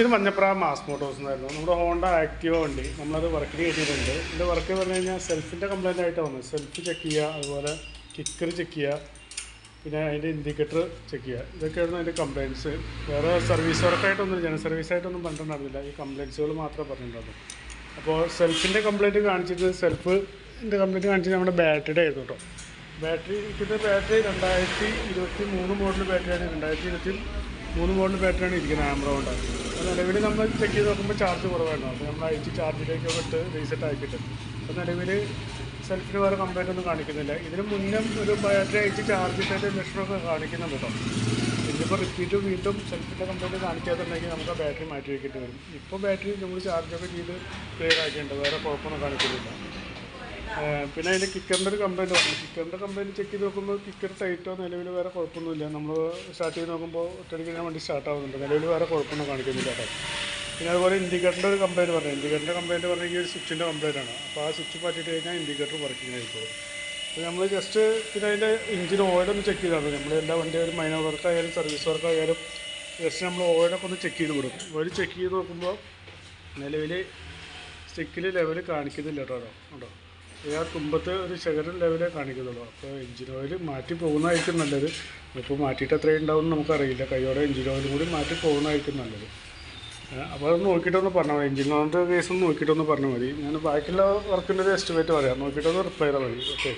ഇത് mass Motors എന്നായിരുന്നു നമ്മുടെ ഹോണ്ട ആക്റ്റീവ വണ്ടി. നമ്മളത് വർക്കിന് ചെയ്തിട്ടുണ്ട് ഇതിന്റെ വർക്ക് പറഞ്ഞു കഴിഞ്ഞാൽ സെൽഫിന്റെ കംപ്ലൈന്റ് ആയിട്ട് വന്നത്. സെൽഫ് ചെക്ക് ചെയ്യുക അതുപോലെ കിക്കർ ചെക്ക് ചെയ്യുക പിന്നെ അതിന്റെ ഇൻഡിക്കേറ്റർ ചെക്ക് ചെയ്യുക ഇതൊക്കെയായിരുന്നു അതിന്റെ കംപ്ലയിന്റ്സ് വേറെ സർവീസ് വർക്കായിട്ടൊന്നും സർവീസ് ആയിട്ടൊന്നും പറഞ്ഞിട്ടുണ്ടായിരുന്നില്ല. ഈ കംപ്ലയിൻസുകൾ മാത്രമേ പറഞ്ഞിട്ടുള്ളൂ അപ്പോൾ സെൽഫിന്റെ കംപ്ലയിന്റ് കാണിച്ചിട്ട് സെൽഫിന്റെ കംപ്ലയിന്റ് കാണിച്ചത് നമ്മുടെ ബാറ്ററിയുടെ ആയിരുന്നു കേട്ടോ ബാറ്ററി ഇരിക്കുന്ന ബാറ്ററി രണ്ടായിരത്തി ഇരുപത്തി മൂന്ന് മോഡൽ ബാറ്ററിയാണ് രണ്ടായിരത്തി ഇരുപത്തി മൂന്ന് മോഡൽ ബാറ്ററിയാണ് ഇരിക്കുന്നത് ആംബ്രോണ്ട് നിലവിൽ നമ്മൾ ചെക്ക് ചെയ്ത് നോക്കുമ്പോൾ ചാർജ് കുറവായിരുന്നു അപ്പോൾ നമ്മൾ അയച്ച് ചാർജിലേക്കൊക്കെ ഇട്ട് റീസെറ്റ് ആക്കിയിട്ട്. അപ്പോൾ നിലവിൽ സെൽഫിന് വേറെ കംപ്ലൈന്റ് ഒന്നും കാണിക്കുന്നില്ല. ഇതിന് മുന്നേ ഒരു ബാറ്ററി അയച്ച് ചാർജ് ഇട്ടതിന്റെ ലക്ഷണമൊക്കെ കാണിക്കുന്നുണ്ട് കേട്ടോ ഇതിപ്പോൾ റിപ്പീറ്റ് വീണ്ടും സെൽഫിന്റെ കംപ്ലൈന്റ് കാണിക്കാത്തുണ്ടെങ്കിൽ നമുക്ക് ആ ബാറ്ററി മാറ്റി വയ്ക്കേണ്ടി വരും ഇപ്പോൾ ബാറ്ററി നമ്മൾ ചാർജൊക്കെ ചെയ്ത് ക്ലിയർ ആക്കിയിട്ടുണ്ട്. വേറെ കുഴപ്പമൊന്നും കാണിക്കുന്നില്ല. പിന്നെ അതിന്റെ കിക്കറിന്റെ ഒരു കംപ്ലൈന്റ് വന്നു. കിക്കറിന്റെ കംപ്ലൈന്റ് ചെക്ക് ചെയ്ത് നോക്കുമ്പോൾ കിക്കർ ടൈറ്റോ നിലവിൽ വേറെ കുഴപ്പമൊന്നുമില്ല. നമ്മൾ സ്റ്റാർട്ട് ചെയ്ത് നോക്കുമ്പോൾ ഒറ്റയടിക്ക് വണ്ടി സ്റ്റാർട്ട് ആവുന്നുണ്ട്. നിലവിൽ വേറെ കുഴപ്പമൊന്നും കാണിക്കുന്നില്ല കേട്ടോ. പിന്നെ അതുപോലെ ഇൻഡിക്കേറ്ററിന്റെ ഒരു കംപ്ലൈന്റ് പറഞ്ഞു ഇൻഡിക്കേറ്ററിന്റെ കംപ്ലൈന്റ് പറഞ്ഞെങ്കിൽ ഒരു സ്വിച്ചിന്റെ കംപ്ലൈന്റ് ആണ്. അപ്പോൾ ആ സ്വിച്ച് മാറ്റിയിട്ട് കഴിഞ്ഞാൽ ഇൻഡിക്കേറ്റർ വർക്കിംഗ് ആയിക്കോളും അപ്പോൾ നമ്മൾ ജസ്റ്റ് പിന്നെ അതിന്റെ എഞ്ചിൻ ഓയിലൊന്ന് ചെക്ക് ചെയ്താണ് നമ്മൾ എല്ലാ വണ്ടിയായാലും മൈനർ വർക്കായാലും സർവീസ് വർക്കായാലും ജസ്റ്റ് നമ്മൾ ഓയിലൊക്കെ ഒന്ന് ചെക്ക് ചെയ്ത് കൊടുക്കും. ഓയിൽ ചെക്ക് ചെയ്ത് നോക്കുമ്പോൾ നിലവിൽ സ്റ്റിക്കിൽ ലെവൽ കാണിക്കുന്നില്ല കേട്ടോ. കേട്ടോ ആ തുമ്പത്ത് ഒരു ശകരം ലെവലേ കാണിക്കുന്നുള്ളൂ. അപ്പോൾ എഞ്ചിൻ ഓയിൽ മാറ്റി പോകുന്നതായിരിക്കും നല്ലത്. ഇപ്പോൾ മാറ്റിയിട്ട് എത്രയും ഉണ്ടാവും നമുക്കറിയില്ല. കൈയോടെ എഞ്ചിൻ ഓയിൽ കൂടി മാറ്റി പോകുന്നതായിരിക്കും നല്ലത്. അപ്പോൾ അത് നോക്കിയിട്ടൊന്ന് പറഞ്ഞാൽ മതി. എഞ്ചിൻ ഓണിന്റെ കേസ് ഒന്ന് നോക്കിയിട്ടൊന്ന് പറഞ്ഞാൽ മതി. ഞാൻ ബാക്കിയുള്ള വർക്കിന്റെ ഒരു എസ്റ്റിമേറ്റ് പറയാം. നോക്കിയിട്ടൊന്ന് റിപ്പയർ മതി. ഓക്കെ